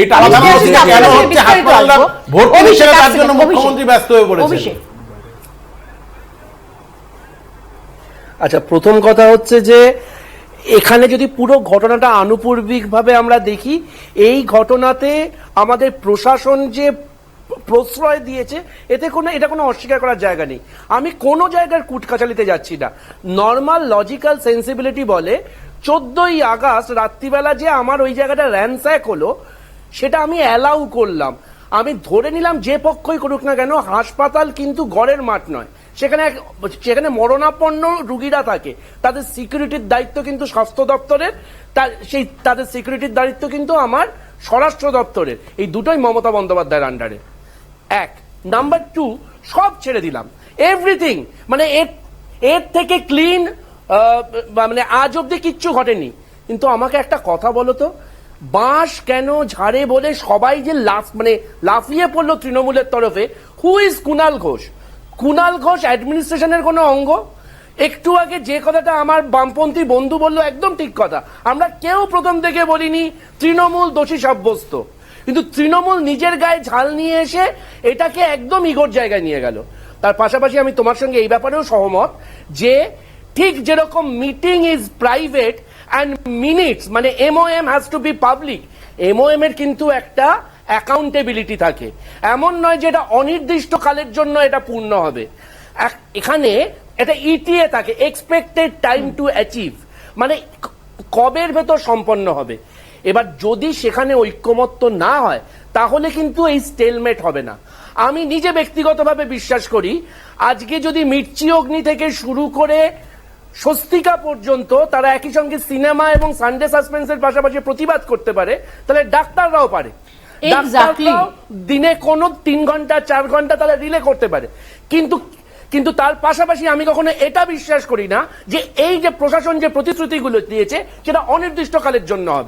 এইটা আলাদা হচ্ছে কেন? হচ্ছে হচ্ছে না, এক তার জন্য মুখ্যমন্ত্রী ব্যস্ত হয়ে পড়েছেন অভিষেক। আচ্ছা প্রথম কথা হচ্ছে যে এখানে যদি পুরো ঘটনাটা আনুপূর্বিকভাবে আমরা দেখি এই ঘটনাতে আমাদের প্রশাসন যে প্রশ্রয় দিয়েছে এতে কোনো এটা কোনো অস্বীকার করার জায়গা নেই। আমি কোনো জায়গার কুটকাচালিতে যাচ্ছি না। নর্মাল লজিক্যাল সেন্সিবিলিটি বলে চোদ্দই আগস্ট রাত্রিবেলা যে আমার ওই জায়গাটা র্যানস্যাক হলো সেটা আমি অ্যালাউ করলাম। আমি ধরে নিলাম যে পক্ষই করুক না কেন, হাসপাতাল কিন্তু গড়ের মাঠ নয়। সেখানে সেখানে মরণাপন্ন রুগীরা থাকে। তাদের সিকিউরিটির দায়িত্ব কিন্তু স্বাস্থ্য দপ্তরের, তার সেই তাদের সিকিউরিটির দায়িত্ব কিন্তু আমার স্বরাষ্ট্র দপ্তরের। এই দুটোই মমতা বন্দ্যোপাধ্যায়ের আন্ডারে এক। নাম্বার টু সব ছেড়ে দিলাম। এভরিথিং মানে এর এর থেকে ক্লিন মানে আজ অব্দি কিচ্ছু ঘটেনি। কিন্তু আমাকে একটা কথা বলো তো বাঁশ কেন ঝাড়ে বলে সবাই যে লাফ মানে লাফিয়ে পড়ল তৃণমূলের তরফে? Who is Kunal Ghosh? Kunal Ghosh অ্যাডমিনিস্ট্রেশনের কোনো অঙ্গ? একটু আগে যে কথাটা আমার বামপন্থী বন্ধু বলল, একদম ঠিক কথা। আমরা কেউ প্রথম থেকে বলিনি তৃণমূল দোষী সাব্যস্ত। কিন্তু তৃণমূল নিজের গায়ে ঝাল নিয়ে এসে এটাকে একদম ইগোর জায়গায় নিয়ে গেল। তার পাশাপাশি আমি তোমার সঙ্গে এই ব্যাপারেও সহমত যে ঠিক যেরকম meeting is private and minutes মানে MOM has to be public MOM এর কিন্তু একটা অ্যাকাউন্টেবিলিটি থাকে। এমন নয় যে এটা অনির্দিষ্ট কালের জন্য এটা পূর্ণ হবে। এখানে এটা ইটিএ থাকে এক্সপেক্টেড টাইম টু অ্যাচিভ মানে কবের ভেতর সম্পন্ন হবে? এবার যদি সেখানে ঐক্যমত্য না হয়, তাহলে কিন্তু এই স্টেলমেট হবে না। আমি নিজে ব্যক্তিগতভাবে বিশ্বাস করি, আজকে যদি মির্চি অগ্নি থেকে শুরু করে স্বস্তিকা পর্যন্ত তারা একই সঙ্গে সিনেমা এবং সানডে সাসপেন্সের পাশাপাশি প্রতিবাদ করতে পারে তাহলে ডাক্তাররাও পারে। ডাক্তাররাও দিনে কোন তিন ঘণ্টা চার ঘণ্টা তারা রিলে করতে পারে। কিন্তু কিন্তু তার পাশাপাশি আমি কখনো এটা বিশ্বাস করি না যে এই যে প্রশাসন যে প্রতিশ্রুতিগুলো দিয়েছে সেটা অনির্দিষ্টকালের জন্য হবে।